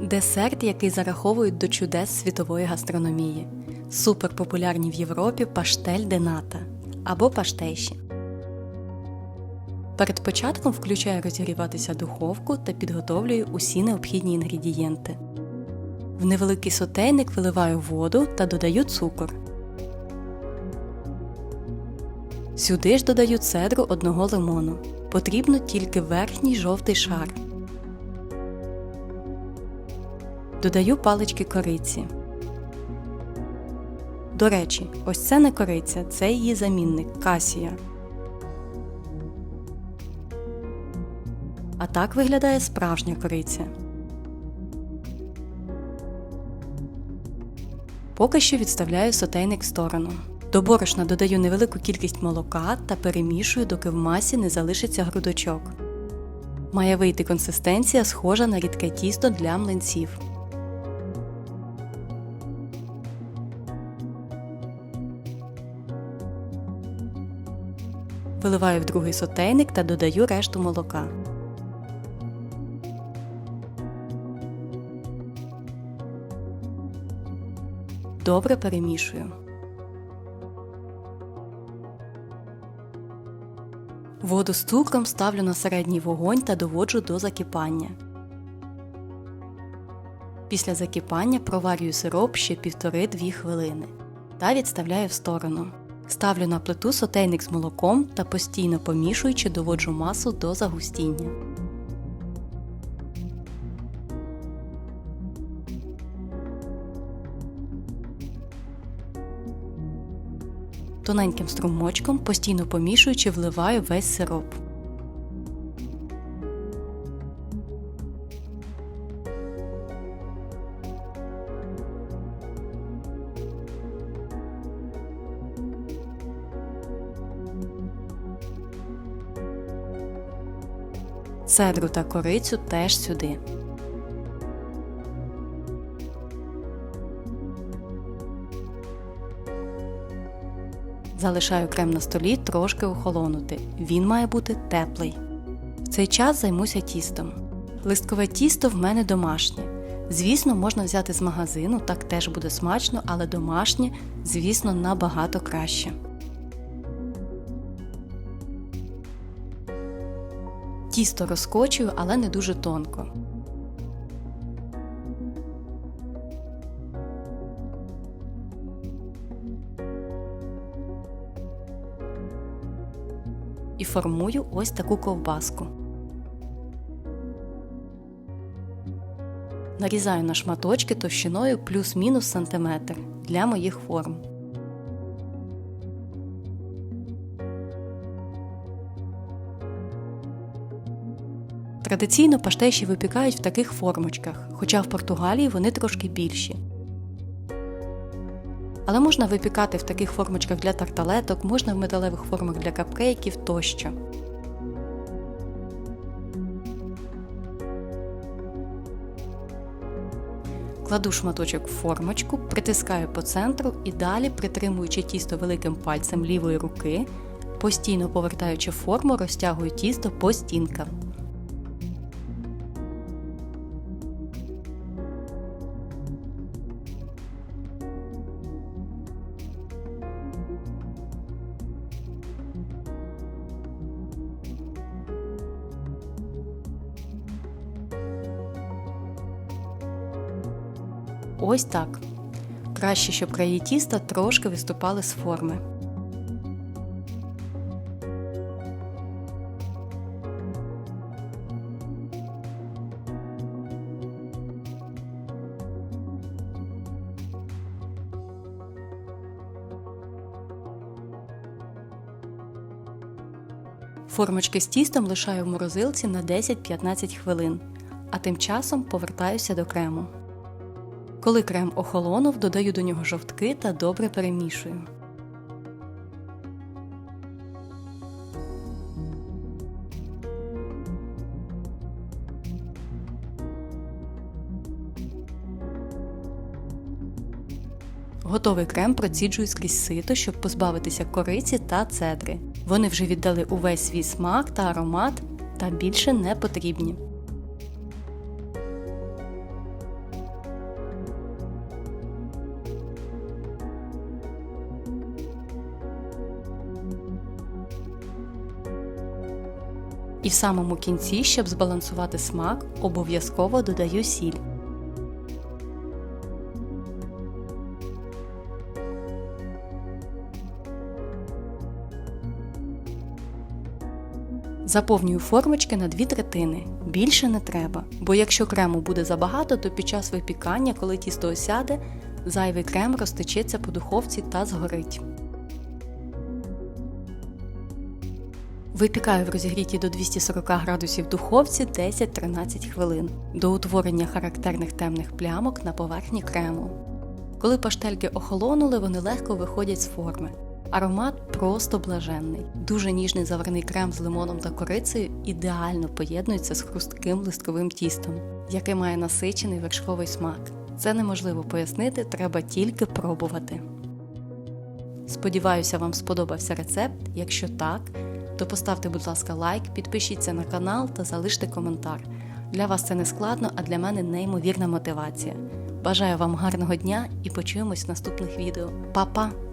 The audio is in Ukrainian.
Десерт, який зараховують до чудес світової гастрономії. Суперпопулярні в Європі паштель дената або паштейші. Перед початком включаю розігріватися духовку та підготовлюю усі необхідні інгредієнти. В невеликий сотейник виливаю воду та додаю цукор. Сюди ж додаю цедру одного лимону. Потрібно тільки верхній жовтий шар. Додаю палички кориці. До речі, ось це не кориця, це її замінник касія. А так виглядає справжня кориця. Поки що відставляю сотейник в сторону. До борошна додаю невелику кількість молока та перемішую, доки в масі не залишиться грудочок. Має вийти консистенція, схожа на рідке тісто для млинців. Виливаю в другий сотейник та додаю решту молока. Добре перемішую. Воду з цукром ставлю на середній вогонь та доводжу до закипання. Після закипання проварюю сироп ще 1,5-2 хвилини та відставляю в сторону. Ставлю на плиту сотейник з молоком та постійно помішуючи доводжу масу до загустіння. Тоненьким струмочком, постійно помішуючи, вливаю весь сироп. Цедру та корицю теж сюди. Залишаю крем на столі трошки охолонути. Він має бути теплий. В цей час займуся тістом. Листкове тісто в мене домашнє. Звісно, можна взяти з магазину, так теж буде смачно, але домашнє, звісно, набагато краще. Тісто розкочую, але не дуже тонко. І формую ось таку ковбаску. Нарізаю на шматочки товщиною плюс-мінус сантиметр для моїх форм. Традиційно паштеші випікають в таких формочках, хоча в Португалії вони трошки більші. Але можна випікати в таких формочках для тарталеток, можна в металевих формах для капкейків тощо. Кладу шматочок в формочку, притискаю по центру і далі, притримуючи тісто великим пальцем лівої руки, постійно повертаючи форму, розтягую тісто по стінкам. Ось так. Краще, щоб краї тіста трошки виступали з форми. Формочки з тістом лишаю в морозилці на 10-15 хвилин, а тим часом повертаюся до крему. Коли крем охолонув, додаю до нього жовтки та добре перемішую. Готовий крем проціджую скрізь сито, щоб позбавитися кориці та цедри. Вони вже віддали увесь свій смак та аромат та більше не потрібні. І в самому кінці, щоб збалансувати смак, обов'язково додаю сіль. Заповнюю формочки на дві третини. Більше не треба, бо якщо крему буде забагато, то під час випікання, коли тісто осяде, зайвий крем розтечеться по духовці та згорить. Випікаю в розігрітій до 240 градусів духовці 10-13 хвилин до утворення характерних темних плямок на поверхні крему. Коли паштельки охолонули, вони легко виходять з форми. Аромат просто блаженний. Дуже ніжний заварний крем з лимоном та корицею ідеально поєднується з хрустким листковим тістом, яке має насичений вершковий смак. Це неможливо пояснити, треба тільки пробувати. Сподіваюся, вам сподобався рецепт. Якщо так, то поставте, будь ласка, лайк, підпишіться на канал та залиште коментар. Для вас це не складно, а для мене неймовірна мотивація. Бажаю вам гарного дня і почуємось в наступних відео. Па-па!